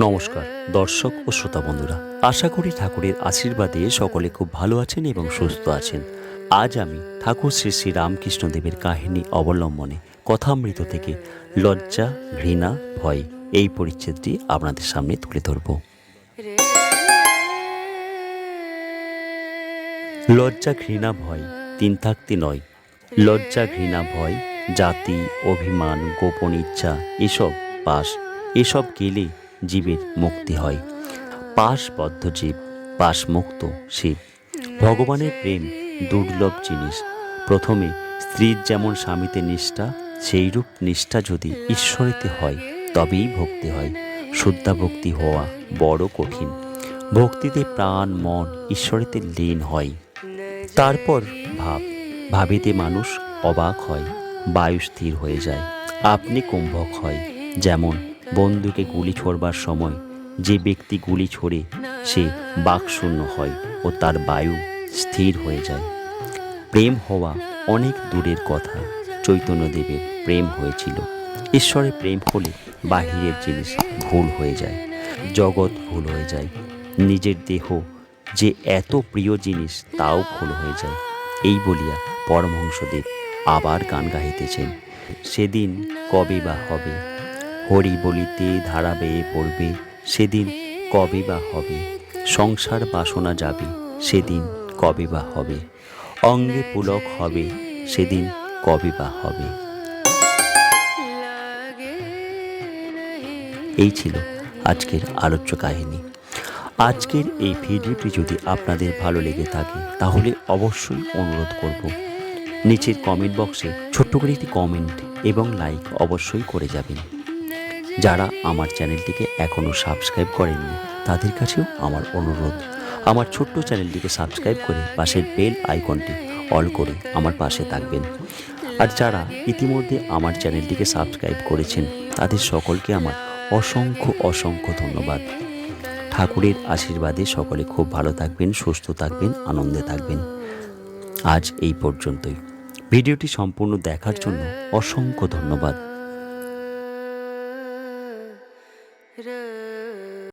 নমস্কার, দর্শক ও শ্রোতা বন্ধুরা। আশা করি ঠাকুরের আশীর্বাদে সকলে খুব ভালো আছেন এবং সুস্থ আছেন। আজ আমি ঠাকুর শ্রী শ্রী রামকৃষ্ণদেবের কাহিনী অবলম্বনে কথামৃত থেকে লজ্জা, ঘৃণা, ভয় এই পরিচ্ছেদটি আপনাদের সামনে তুলে ধরব। লজ্জা, ঘৃণা, ভয় তিন থাকতে নয়। লজ্জা, ঘৃণা, ভয়, জাতি, অভিমান, গোপন ইচ্ছা, এসব পাশ, এসব গেলে জীবের মুক্তি হয়। পাশবদ্ধ জীব, পাশমুক্ত শিব। ভগবানের প্রেম দুর্লভ জিনিস। প্রথমে স্ত্রীর যেমন স্বামীতে নিষ্ঠা, সেইরূপ নিষ্ঠা যদি ঈশ্বরেতে হয়, তবেই ভক্তি হয়। শুদ্ধা ভক্তি হওয়া বড় কঠিন। ভক্তিতে প্রাণ, মন ঈশ্বরেতে লীন হয়। তারপর ভাব। ভাবিতে মানুষ অবাক হয়, বায়ু স্থির হয়ে যায়। আপনি কুম্ভক হয়, যেমন বন্ধুকে গুলি ছোড়বার সময় যে ব্যক্তি গুলি ছোড়ে, সে বাকশূন্য হয় ও তার বায়ু স্থির হয়ে যায়। প্রেম হওয়া অনেক দূরের কথা, চৈতন্যদেবের প্রেম হয়েছিল। ঈশ্বরের প্রেম হলে বাহিরের জিনিস ভুল হয়ে যায়, জগৎ ভুল হয়ে যায়, নিজের দেহ যে এত প্রিয় জিনিস তাও ভুল হয়ে যায়। এই বলিয়া পরমহংসদেব আবার গান গাইতেছেন সেদিন কবে বা হবে? হরি বলিতে ধারা বেয়ে পড়বে, সেদিন কবে বা হবে? সংসার বাসনা যাবে, সেদিন কবে বা হবে? অঙ্গে পুলক হবে, সেদিন কবে বা হবে? এই ছিল আজকের আলোচ্য কাহিনী। আজকের এই ভিডিওটি যদি আপনাদের ভালো লেগে থাকে, তাহলে অবশ্যই অনুরোধ করব, নিচের কমেন্ট বক্সে ছোট্ট করে একটি কমেন্ট এবং লাইক অবশ্যই করে যাবেন। যারা আমার চ্যানেলটিকে এখনও সাবস্ক্রাইব করেননি, তাদের কাছেও আমার অনুরোধ। আমার ছোট্ট চ্যানেলটিকে সাবস্ক্রাইব করে পাশের বেল আইকনটি অল করে আমার পাশে থাকবেন। আর যারা ইতিমধ্যে আমার চ্যানেলটিকে সাবস্ক্রাইব করেছেন, তাদের সকলকে আমার অসংখ্য অসংখ্য ধন্যবাদ। ঠাকুরের আশীর্বাদে সকলে খুব ভালো থাকবেন, সুস্থ থাকবেন, আনন্দে থাকবেন। আজ এই পর্যন্তই। ভিডিওটি সম্পূর্ণ দেখার জন্য অসংখ্য ধন্যবাদ। कृ